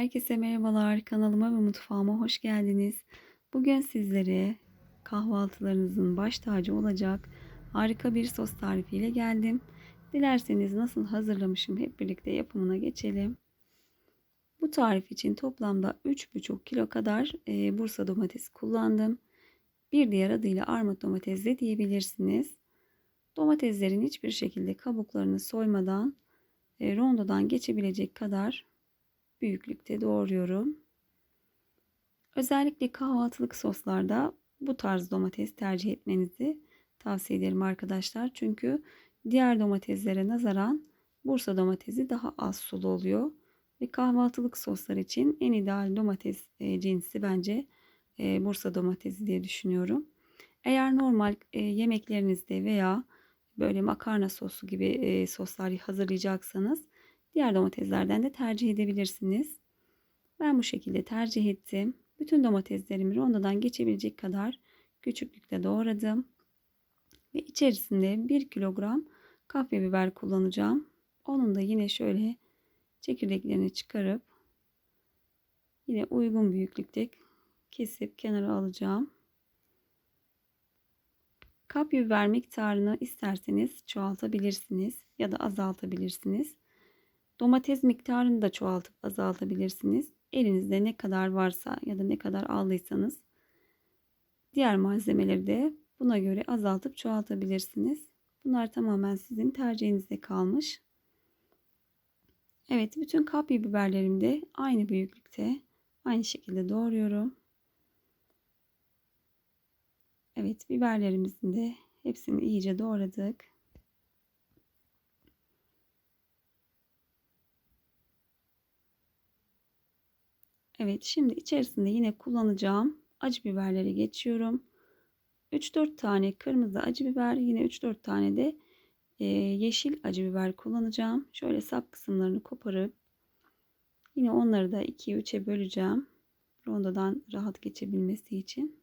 Herkese merhabalar. Kanalıma ve mutfağıma hoş geldiniz. Bugün sizlere kahvaltılarınızın baş tacı olacak harika bir sos tarifiyle geldim. Dilerseniz nasıl hazırlamışım hep birlikte yapımına geçelim. Bu tarif için toplamda 3,5 kilo kadar e, Bursa domatesi kullandım. Bir diğer adıyla armut domates de diyebilirsiniz. Domateslerin hiçbir şekilde kabuklarını soymadan e, rondodan geçebilecek kadar büyüklükte doğruyorum. Özellikle kahvaltılık soslarda bu tarz domates tercih etmenizi tavsiye ederim arkadaşlar. Çünkü diğer domateslere nazaran Bursa domatesi daha az sulu oluyor. Ve kahvaltılık soslar için en ideal domates e, cinsi bence e, Bursa domatesi diye düşünüyorum. Eğer normal e, yemeklerinizde veya böyle makarna sosu gibi soslar hazırlayacaksanız Diğer domateslerden de tercih edebilirsiniz. Ben bu şekilde tercih ettim. Bütün domateslerimi rondodan geçebilecek kadar küçüklükte doğradım. Ve içerisinde 1 kilogram kapya biber kullanacağım. Onun da yine şöyle çekirdeklerini çıkarıp yine uygun büyüklükte kesip kenara alacağım. Kapya biber miktarını isterseniz çoğaltabilirsiniz ya da azaltabilirsiniz. Domates miktarını da çoğaltıp azaltabilirsiniz. Elinizde ne kadar varsa ya da ne kadar aldıysanız diğer malzemeleri de buna göre azaltıp çoğaltabilirsiniz. Bunlar tamamen sizin tercihinizde kalmış. Evet bütün kapya biberlerimi de aynı büyüklükte aynı şekilde doğruyorum. Evet biberlerimizin de hepsini iyice doğradık. Evet şimdi içerisinde yine kullanacağım acı biberleri geçiyorum. 3-4 tane kırmızı acı biber yine 3-4 tane de e, yeşil acı biber kullanacağım. Şöyle sap kısımlarını koparıp yine onları da 2'ye 3'e böleceğim. Rondodan rahat geçebilmesi için.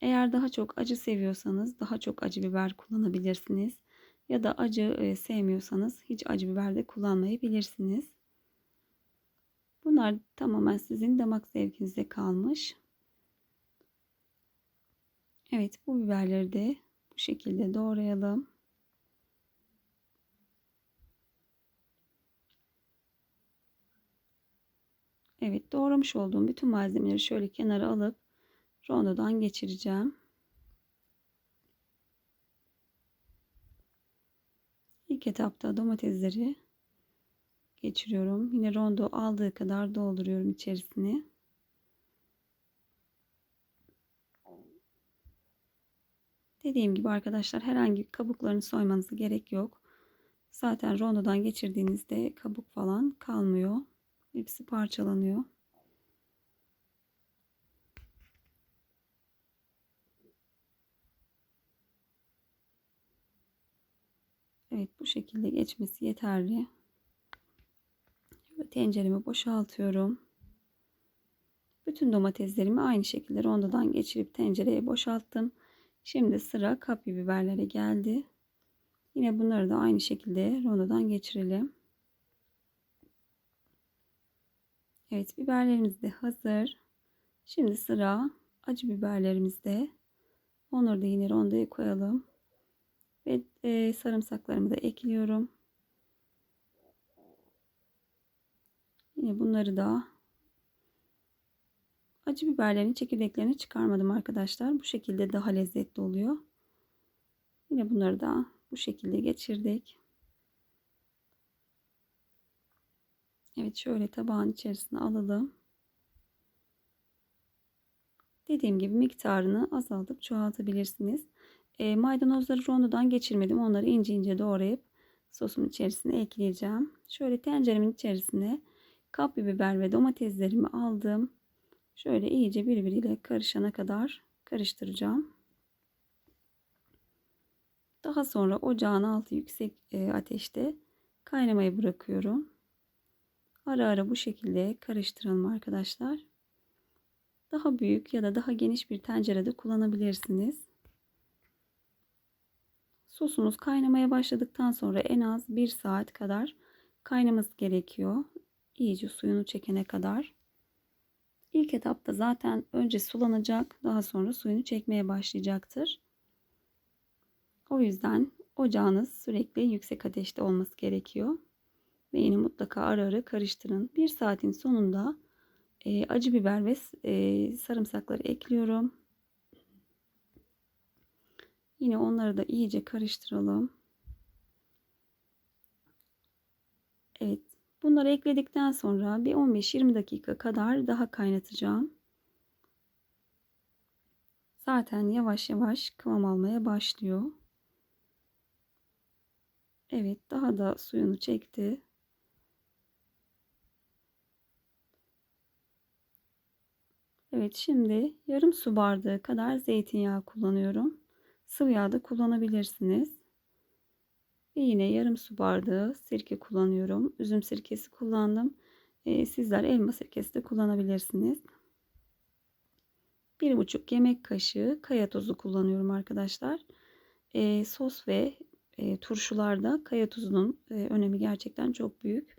Eğer daha çok acı seviyorsanız daha çok acı biber kullanabilirsiniz. Ya da acı e, sevmiyorsanız hiç acı biber de kullanmayabilirsiniz. Bunlar tamamen sizin damak zevkinize kalmış. Evet bu biberleri de bu şekilde doğrayalım. Evet doğramış olduğum bütün malzemeleri şöyle kenara alıp rondodan geçireceğim. İlk etapta domatesleri geçiriyorum. Yine rondo aldığı kadar dolduruyorum içerisine. Dediğim gibi arkadaşlar herhangi kabuklarını soymanıza gerek yok. Zaten rondodan geçirdiğinizde kabuk falan kalmıyor. Hepsi parçalanıyor. Evet bu şekilde geçmesi yeterli tenceremi boşaltıyorum. Bütün domateslerimi aynı şekilde rondodan geçirip tencereye boşalttım. Şimdi sıra kapya biberlere geldi. Yine bunları da aynı şekilde rondodan geçirelim. Evet biberlerimiz de hazır. Şimdi sıra acı biberlerimizde. Onları da yine rondoya koyalım. Ve e, sarımsaklarımı da ekliyorum. Yine bunları da acı biberlerin çekirdeklerini çıkarmadım arkadaşlar. Bu şekilde daha lezzetli oluyor. Yine bunları da bu şekilde geçirdik. Evet şöyle tabağın içerisine alalım. Dediğim gibi miktarını azaltıp çoğaltabilirsiniz. E, maydanozları rondodan geçirmedim. Onları ince ince doğrayıp sosun içerisine ekleyeceğim. Şöyle tenceremin içerisine kapya biber ve domateslerimi aldım. Şöyle iyice birbiriyle karışana kadar karıştıracağım. Daha sonra ocağın altı yüksek e, ateşte kaynamaya bırakıyorum. Ara ara bu şekilde karıştıralım arkadaşlar. Daha büyük ya da daha geniş bir tencerede kullanabilirsiniz. Sosumuz kaynamaya başladıktan sonra en az 1 saat kadar kaynaması gerekiyor. İyice suyunu çekene kadar. İlk etapta zaten önce sulanacak, daha sonra suyunu çekmeye başlayacaktır. O yüzden ocağınız sürekli yüksek ateşte olması gerekiyor. Ve yine mutlaka ara ara karıştırın. Bir saatin sonunda e, acı biber ve e, sarımsakları ekliyorum. Yine onları da iyice karıştıralım. Evet. Bunları ekledikten sonra bir 15-20 dakika kadar daha kaynatacağım. Zaten yavaş yavaş kıvam almaya başlıyor. Evet, daha da suyunu çekti. Evet, şimdi yarım su bardağı kadar zeytinyağı kullanıyorum. Sıvı yağ da kullanabilirsiniz. Ve yine yarım su bardağı sirke kullanıyorum. Üzüm sirkesi kullandım. Ee, sizler elma sirkesi de kullanabilirsiniz. Bir buçuk yemek kaşığı kaya tozu kullanıyorum arkadaşlar. Ee, sos ve e, turşularda kaya tuzunun e, önemi gerçekten çok büyük.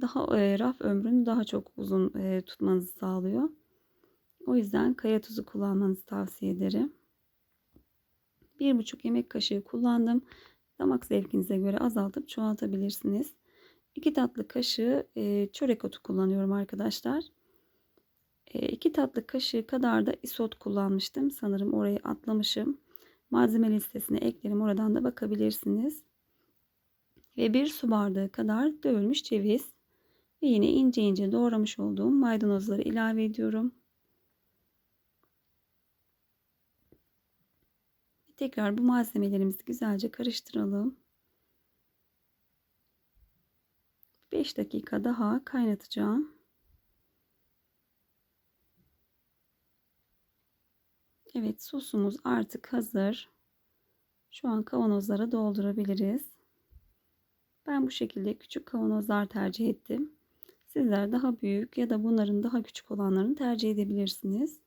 Daha e, raf ömrünü daha çok uzun e, tutmanızı sağlıyor. O yüzden kaya tuzu kullanmanızı tavsiye ederim. Bir buçuk yemek kaşığı kullandım. Damak zevkinize göre azaltıp çoğaltabilirsiniz. 2 tatlı kaşığı e, çörek otu kullanıyorum arkadaşlar. 2 e, tatlı kaşığı kadar da isot kullanmıştım. Sanırım orayı atlamışım. Malzeme listesine eklerim. Oradan da bakabilirsiniz. Ve 1 su bardağı kadar dövülmüş ceviz. Ve yine ince ince doğramış olduğum maydanozları ilave ediyorum. Tekrar bu malzemelerimizi güzelce karıştıralım. 5 dakika daha kaynatacağım. Evet sosumuz artık hazır. Şu an kavanozlara doldurabiliriz. Ben bu şekilde küçük kavanozlar tercih ettim. Sizler daha büyük ya da bunların daha küçük olanlarını tercih edebilirsiniz.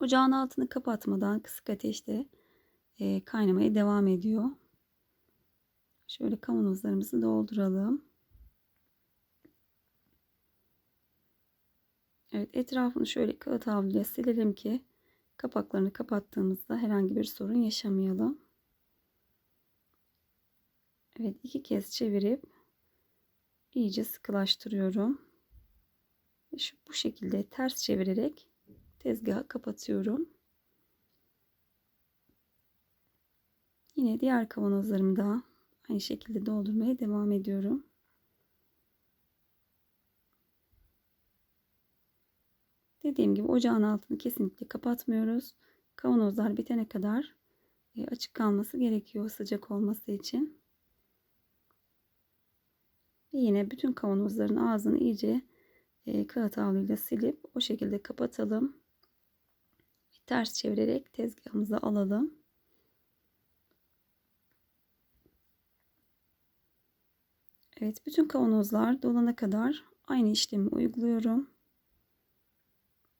Ocağın altını kapatmadan kısık ateşte e, kaynamaya devam ediyor. Şöyle kavanozlarımızı dolduralım. Evet etrafını şöyle kağıt havluyla silelim ki kapaklarını kapattığımızda herhangi bir sorun yaşamayalım. Evet iki kez çevirip iyice sıkılaştırıyorum. Şu, bu şekilde ters çevirerek tezgahı kapatıyorum. Yine diğer kavanozlarımı da aynı şekilde doldurmaya devam ediyorum. Dediğim gibi ocağın altını kesinlikle kapatmıyoruz. Kavanozlar bitene kadar e, açık kalması gerekiyor sıcak olması için. Ve yine bütün kavanozların ağzını iyice e, kağıt havluyla silip o şekilde kapatalım ters çevirerek tezgahımıza alalım. Evet bütün kavanozlar dolana kadar aynı işlemi uyguluyorum.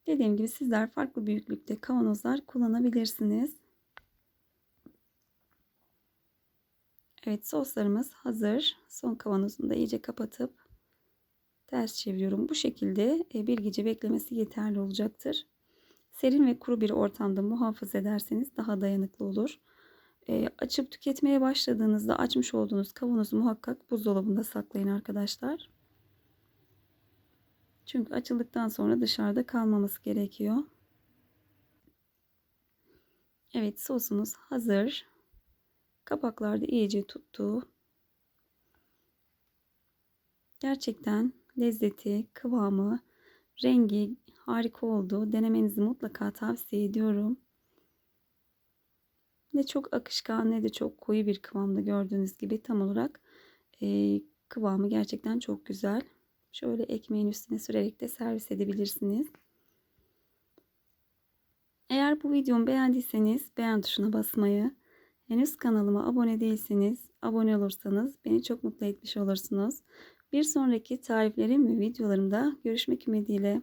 Dediğim gibi sizler farklı büyüklükte kavanozlar kullanabilirsiniz. Evet soslarımız hazır. Son kavanozunu da iyice kapatıp ters çeviriyorum. Bu şekilde e, bir gece beklemesi yeterli olacaktır. Serin ve kuru bir ortamda muhafaza ederseniz daha dayanıklı olur. E, açıp tüketmeye başladığınızda açmış olduğunuz kavanozu muhakkak buzdolabında saklayın arkadaşlar. Çünkü açıldıktan sonra dışarıda kalmaması gerekiyor. Evet sosumuz hazır. Kapaklarda iyice tuttu. Gerçekten lezzeti, kıvamı, rengi harika oldu. Denemenizi mutlaka tavsiye ediyorum. Ne çok akışkan ne de çok koyu bir kıvamda gördüğünüz gibi tam olarak e, kıvamı gerçekten çok güzel. Şöyle ekmeğin üstüne sürerek de servis edebilirsiniz. Eğer bu videomu beğendiyseniz beğen tuşuna basmayı, henüz kanalıma abone değilseniz abone olursanız beni çok mutlu etmiş olursunuz. Bir sonraki tariflerim ve videolarımda görüşmek ümidiyle.